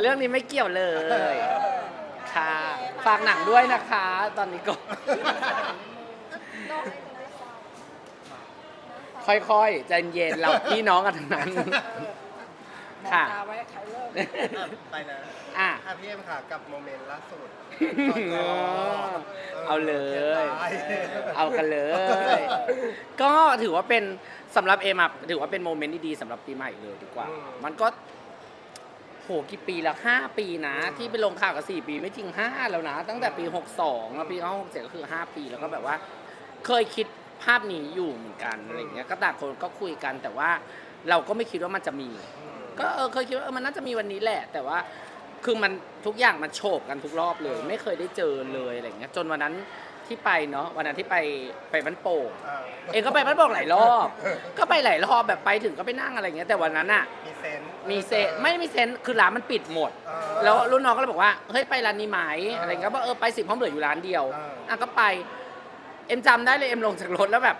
เรื่องนี้ไม่เกี่ยวเลย ค่ะ ฝากหนังด้วยนะคะ ตอนนี้ก็ ค่อยๆ ใจเย็นเราพี่น้องกันทั้งนั้น ค่ะ ตาไว้ใครเลิกอะไปนะอะ อะพี่เอ็มค่ะกับโมเมนต์ล่าสุดเอาเลยได้เอากันเลย ก็ถือว่าเป็นสำหรับเอมอะถือว่าเป็นโมเมนต์ที่ดีสำหรับปีใหม่เลยดีกว่ามันก็ โหกี่ปีแล้วห้าปีนะ ที่ไปลงข่าวกับสี่ปีไม่จริงห้าแล้วนะ ตั้งแต่ปีหกสองแล้วปีหกเจ็ดก็คือห้าปีแล้วก็แบบว่า เคยคิดภาพนี้อยู่เหมือนกันอะไรอย่างเงี้ยก็ต่างคนก็คุยกันแต่ว่าเราก็ไม่คิดว่ามันจะมี ก็เออเคยคิดว่าเออมันน่าจะมีวันนี้แหละ แต่ว่าคือมันทุกอย่างมันโฉบกันทุกรอบเลย ไม่เคยได้เจอเลยอะไรอย่างเงี้ยจนวันนั้นที่ไปเนาะวันนั้นที่ไปไปบ้านโป่งอ่าเองก็ไปบ้านโป่งหลายรอบ ก็ไปหลายรอบแบบไปถึงก็ไปนั่งอะไรอย่างเงี้ยแต่วันนั้นอะมีเซนส์ มีเซนไม่มีเซนคือร้านมันปิดหมดอ่าแล้วรุ่นน้องก็เลยบอกว่าเฮ้ยไปร้านนี้ไหมอะไรเงี้ยก็บอกเออไปสิเพราะเหลืออยู่ร้านเดียวอ่าอะก็ไปเอ็มจำได้เลยเอ็มลงจากรถแล้วแบบ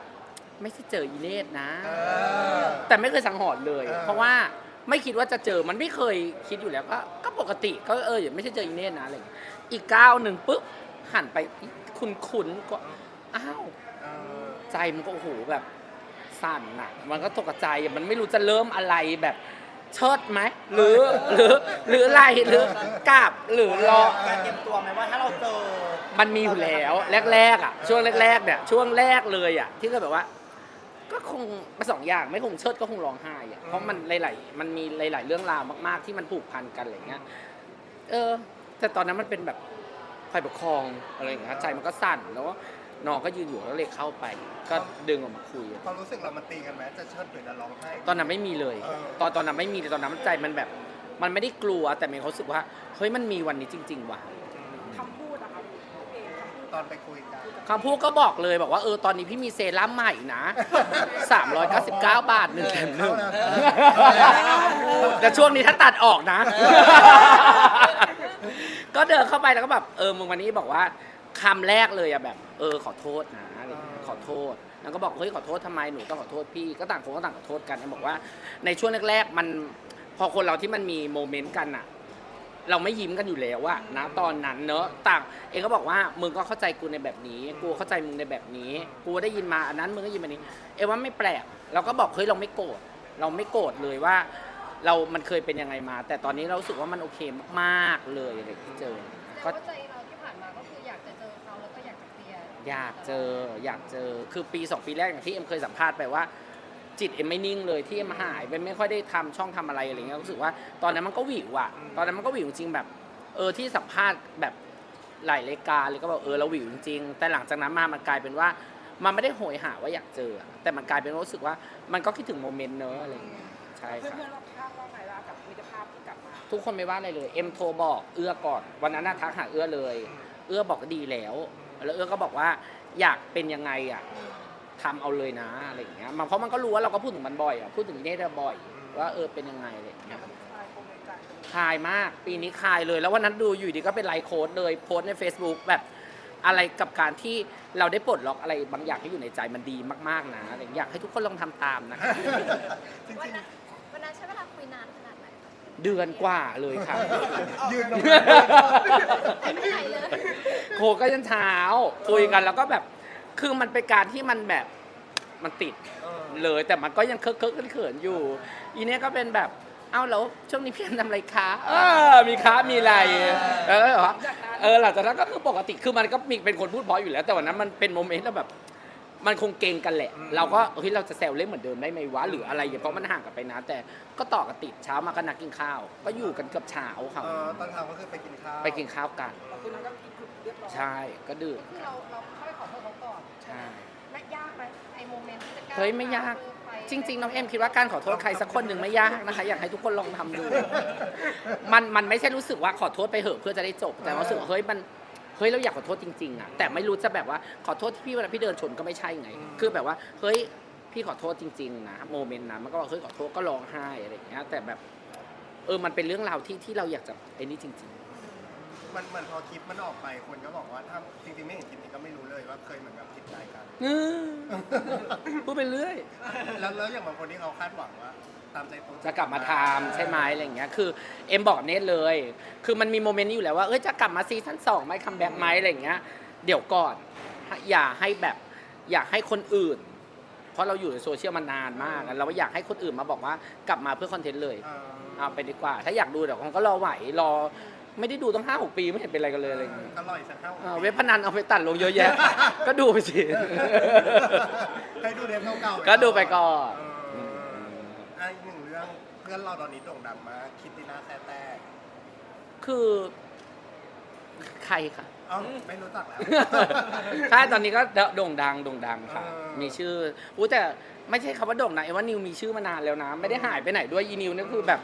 ไม่ใช่เจออีเนตนะเออแต่ไม่เคยสังหรณ์เลยเออเพราะว่าไม่คิดว่าจะเจอมันไม่เคยคิดอยู่แล้วก็ก็ปกติก็เอออย่าไม่ใช่เจออีเนตนะอะไรอย่างเงี้ยอีกก้าวหนึ่งปุ๊บหันไปคุณคุณก็อ้าวเออใจมันก็โอ้โหแบบสั่นน่ะ มันก็ตกใจอะมันไม่รู้จะเริ่มอะไรแบบ เชิดไหมหรือหรือหรืออะไรหรือกราบหรือรอ การเตรียมตัวไหมว่าถ้าเราเจอมันมีอยู่แล้วแรกๆอะช่วงแรกๆเนี่ยช่วงแรกเลยอะที่ก็แบบว่า ก็คงสองอย่างไม่คงเชิดก็คงร้องไห้อะเพราะมันหลายๆมันมีหลาย ๆ เรื่องราวมากๆ ที่มันผูกพันกันอะไรเงี้ยเออ แต่ตอนนั้นมันเป็นแบบฝ่ายปกครองอะไรอย่างเงี้ยใจมันก็สั่นแล้ว น้องก็ยืนอยู่แล้วเลยเข้าไป ก็ดึงออกมาคุย ความรู้สึกเรามันตีกันไหมจะเชิดหรือจะร้องไห้ ตอนนั้นไม่มีเลย เออ ตอนตอนนั้นไม่มีเลยตอนนั้นใจมันแบบ มันไม่ได้กลัวแต่มีความรู้สึกว่าเฮ้ยมันมีวันนี้จริง ๆ ว่ะคำพูดนะครับเองคำพูดตอนไปคุยกัน คำพูดก็บอกเลยบอกว่าเออตอนนี้พี่มีเซรั่มใหม่นะ 399 บาทหนึ่งแถมหนึ่งแต่ช่วงนี้ถ้าตัดออกนะ ก็เดินเข้าไปแล้วก็แบบเออมึงวันนี้บอกว่า คำแรกเลยอะแบบ เออขอโทษนะอะไรอย่างเงี้ยขอโทษแล้วก็บอกเฮ้ยขอโทษทำไมหนูต้องขอโทษพี่ก็ต่างคนก็ต่างขอโทษกันบอกว่าในช่วงแรกๆมันพอคนเราที่มันมีโมเมนต์กันอะเราไม่ยิ้มกันอยู่แล้วอะนะตอนนั้นเนอะต่างเองก็บอกว่ามึงก็เข้าใจกูในแบบนี้ กูเข้าใจมึงในแบบนี้ กูได้ยินมาอันนั้นมึงก็ยินมานี้ เอว่าไม่แปลกเราก็บอกเฮ้ยเราไม่โกรธเราไม่โกรธเลยว่า เรามันเคยเป็นยังไงมา แต่ตอนนี้เรารู้สึกว่ามันโอเคมากๆเลยอะไรที่เจอแต่ก็ว่าใจ อยากเจออยากเจอคือปีสองปีแรกอย่างที่เอ็มเคยสัมภาษณ์ไปว่า จิตเอ็มไม่นิ่งเลยที่เอ็มหายไปไม่ค่อยได้ทำช่องทำอะไรอะไรเงี้ยรู้สึกว่าตอนนั้นมันก็หวิวอะตอนนั้นมันก็หวิวจริงๆแบบ เออที่สัมภาษณ์แบบหลายรายการเลยก็บอกเออเราหวิวจริงๆแต่หลังจากนั้นมามันกลายเป็นว่า มันไม่ได้โหยหาว่าอยากเจออะแต่มันกลายเป็นว่ารู้สึกว่ามันก็คิดถึงโมเมนต์เนอะอะไรเงี้ยใช่เพื่อนค่ะเพื่อนๆเราข้างว่าไงล่ะกับมิตรภาพที่กลับมาทุกคนไม่ว่าอะไรเลยเอ็มโทรบอกเอื้อก่อนวันนั้นน่ะทักหาเอื้อเลย เอื้อบอกดีแล้ว แล้วเอื้อก็บอกว่าอยากเป็นยังไงอะทำเอาเลยนะอะไรอย่างเงี้ยมันเพราะมันก็รู้ว่าเราก็พูดถึงมันบ่อยอะพูดถึงเนเธอบ่อย ว่าเออเป็นยังไงอะไรอย่างเงี้ยชายคลายมากปีนี้คลายเลย แล้ววันนั้นดูอยู่ดีก็เป็นไลค์โค้ดเลยโพสใน Facebook แบบอะไรกับการที่เราได้ปลดล็อกอะไรบางอย่างที่อยู่ในใจมันดีมากๆนะอยากให้ทุกคนลองทำตามนะจริวันงนั้นวันนั้นใช้เวลาคุยนานขนาด เดือนกว่าเลยค่ะๆยืนตรงไปไม่ไหนเลย โคก็ยันเช้าคุยกันแล้วก็แบบ คือมันเป็นการที่มันแบบมันติดเออเลยแต่มันก็ยังเคิร์กเคิร์กเขินๆอยู่ อีเนี้ยก็เป็นแบบเอ้าแล้วช่วงนี้พี่แอมทำอะไรคะเออมีคะมีอะไรเออเหรอเออหลังจากนั้นก็คือปกติคือมันก็มีเป็นคนพูดเพราะอยู่แล้ว แต่วันนั้นมันเป็นโมเมนต์แล้วแบบ มันคงเก่งกันแหละเราก็เฮ้ยเราจะแซวเล่นเหมือนเดิมได้ไหมวะหรืออะไรอย่างเงี้ยเพราะมันห่างกันไปนะ แต่ก็ต่อกันติดเช้ามาก็นัดกินข้าว ก็อยู่กันเกือบเช้าค่ะเออตอนเช้าก็คือไปกินข้าว ไปกินข้าวกันเราคืนนั้นก็กินเรียบร้อยใช่ก็ดื่มคือเราเราเข้าไปขอโทษเขาก่อนใช่ และยากไหมไอ้โมเมนต์ที่จะก้าวเฮ้ยไม่ยากคือไปจริงๆน้องเอ็มคิดว่าการขอโทษใครสักคนหนึ่งไม่ยากนะคะ อยากให้ทุกคนลองทำดู มันมันไม่ใช่รู้สึกว่าขอโทษไปเหอะเพื่อจะได้จบ แต่รู้สึกว่าเฮ้ยมัน เฮ้ยเราอยากขอโทษจริงๆอะแต่ไม่รู้จะแบบว่าขอโทษที่พี่เวลาพี่เดินชนก็ไม่ใช่ไง คือแบบว่าเฮ้ยพี่ขอโทษจริงๆนะโมเมนต์นั้นมันก็บอกเฮ้ยขอโทษก็ร้องไห้อะไรอย่างเงี้ยแต่แบบเออมันเป็นเรื่องราวที่ที่เราอยากจะไอ้นี่จริงมันเหมือนพอคลิปมันออกไปคนก็บอกว่าถ้าจริงๆไม่เห็นคลิปนี้ก็ไม่รู้เลยว่าเคยเหมือนกับผิดใจกันๆเออ พูดไปเรื่อย แล้วแล้วอย่างบางคนที่เขาคาดหวังว่า ตามใจตัวจะกลับมาทำใช่ไหมอะไรอย่างเงี้ย คือเอ็มบอกเนทเลย คือมันมีโมเมนต์นี้อยู่แล้วว่า เอ้ย จะกลับมาซีซั่นสองไหมคัมแบ็กไหมอะไรอย่างเงี้ย เดี๋ยวก่อน อย่าให้แบบ อยากให้คนอื่น เพราะเราอยู่ในโซเชียลมานานมากอะเราอยากให้คนอื่นมาบอกว่ากลับมาเพื่อคอนเทนต์เลย เออ เอาไปดีกว่า ถ้าอยากดูเดี๋ยวผมก็รอไหว รอ ไม่ได้ดูต้องห้าหกปีไม่เห็นเป็นอะไรกันเลยอะไรอย่างเงี้ยก็ลอยสักเท่าเออเว็บพนันเอาไปตัดลงเยอะแยะ ก็ดูไปสิให้ดูเทปเก่าๆก็ดูไปก่อน เอออะอีกหนึ่งเรื่องเพื่อนเราตอนนี้โด่งดังมากคิตติน่าแซ่แต้คือใครคะเอ้าไม่รู้จักแล้ว ใช่ตอนนี้ก็โด่งดังโด่งดังค่ะ เออ มีชื่ออู้แต่ไม่ใช่คำว่าโด่งดังเอ็มว่านิวมีชื่อมานานแล้วนะ ไม่ได้หายไปไหนด้วยอีนิวนี่คือแบบ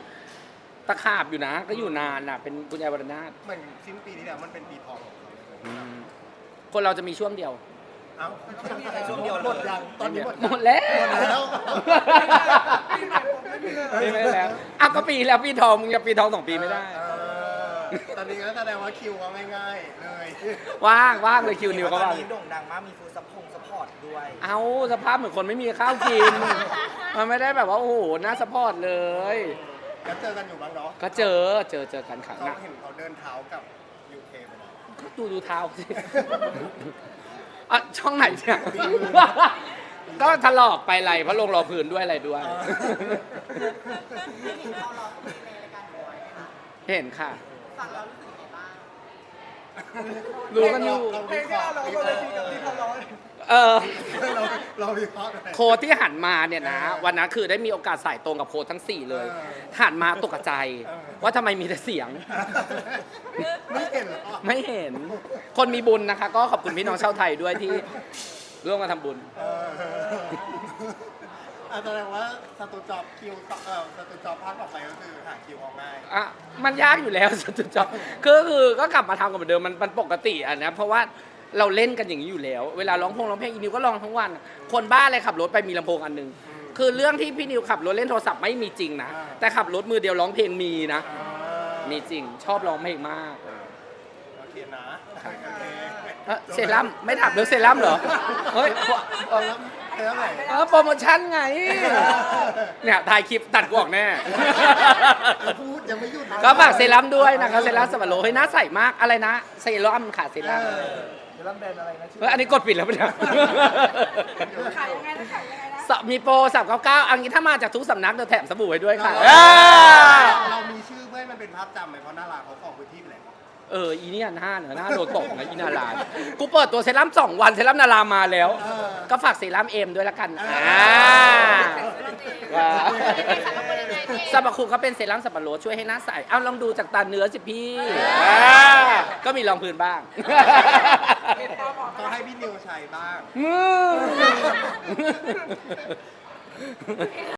ตะขาบอยู่นะ ก็อยู่นานน่ะ เป็นคุณยายวรนาถเหมือนสิ้นปีที่แล้วมันเป็นปีทองของเขาเลยอืมคนเราจะมีช่วงเดียว เอ้าช่วงเดียวหมดยังตอนนี้หมดหมดแล้วหมดแล้วไม่ไม่แล้วอะก็ปีแล้วปีทองมึงจะปีทองสองปีไม่ได้ เออตอนนี้ก็แสดงว่าคิวเขาง่ายๆ เลย ว่างว่างเลยคิวนิวตเขาอนว่างนี้โด่งดังมาก มีฟูดซัพพงซัพพอร์ตด้วย เอาสภาพเหมือนคนไม่มีข้าวกิน มันไม่ได้แบบว่าโอ้โหน่าสปอร์ตเลย แล้วเจอกันอยู่บ้างเนาะก็เจอเจอเจอกันครั้งเขานะเห็นเขาเดินเท้ากับยูเคไปแล้ว ก็ดูดูเท้าสิอะช่องไหนเนี่ยก็ถลอกไปไหลเพราะลงรอพื้นด้วยอะไรด้วยเห็นค่ะ ฟังเรารู้สึกยังไงบ้าง รู้กันอยู่เราวิเคราะห์ เออ เราเราวิเคราะห์หน่อย โค้ดที่หันมาเนี่ยนะวันนั้นคือได้มีโอกาสใส่ตรงกับโค้ดทั้ง 4 เลย เออหันมาตกใจ เออ ว่าทำไมมีแต่เสียง ไม่เห็นเหรอไม่เห็น คนมีบุญนะคะ ก็ขอบคุณพี่น้องชาวไทยด้วยที่ร่วมกันทำบุญ เอออะแสดงว่าสตูจอบคิวเออสตูจอบพักออกไปก็คือหาคิวเอาง่าย อะมันยากอยู่แล้ว จุดจบคือคือก็กลับมาทำกันเหมือนเดิมมันมันปกติอะนะเพราะว่า เราเล่นกันอย่างนี้อยู่แล้ว เวลาร้องพงร้องเพลงอีนิวก็ร้องทั้งวัน คนบ้าเลยขับรถไปมีลำโพงอันหนึง คือเรื่องที่พี่นิวขับรถเล่นโทรศัพท์ไม่มีจริงนะ แต่ขับรถมือเดียวร้องเพลงมีนะๆอ่ามีจริง ชอบร้องเพลงมาก โอเคนะโอเคเอ้อเซรั่มไม่ถามเรื่องเซรั่มเหรอ เฮ้ยเอาแล้วเท่าไหร่ เออโปรโมชั่นไง เนี่ยถ่ายคลิปตัดกูออกแน่ พูดยังไม่หยุดนะก็ฝากเซรั่มด้วยนะคะเซรั่มสับปะรดเฮ้ยหน้าใสมากอะไรนะ เซรั่มค่ะเซรั่ม เออเดี๋ยวรับแบรนด์อะไรนะชื่เฮ้ยอันนี้กดปิดแล้วปะเนี่ย ขายยังไงนะขายยังไงนะสมีโปรสามเก้าเก้าอันนี้ถ้ามาจากทุกสำนักเราแถมสบู่ไว้ด้วยค่ะ เอเออเรามีชื่อเพื่อให้มันเป็นภาพจำไหมเพราะน่ารักเขาของพื้นที่ไปไหนเออ อีเนี่ยหน้าเหนือหน้าโดนตกนะอีนาลานกูเปิดตัวเซรั่มสองวันเซรั่มนารามาแล้ว เออ ก็ฝากเซรั่มเอ็มด้วยละกันเอออ่า ว้าวสรรพคุณยังไงพี่สรรพคุณเขาเป็นเซรั่มสับปะรดช่วยให้หน้าใส เอาลองดูจากตาเนื้อสิพี่อ่าก็มีรองพื้นบ้าง ก็ให้พี่นิวใช้บ้าง อืม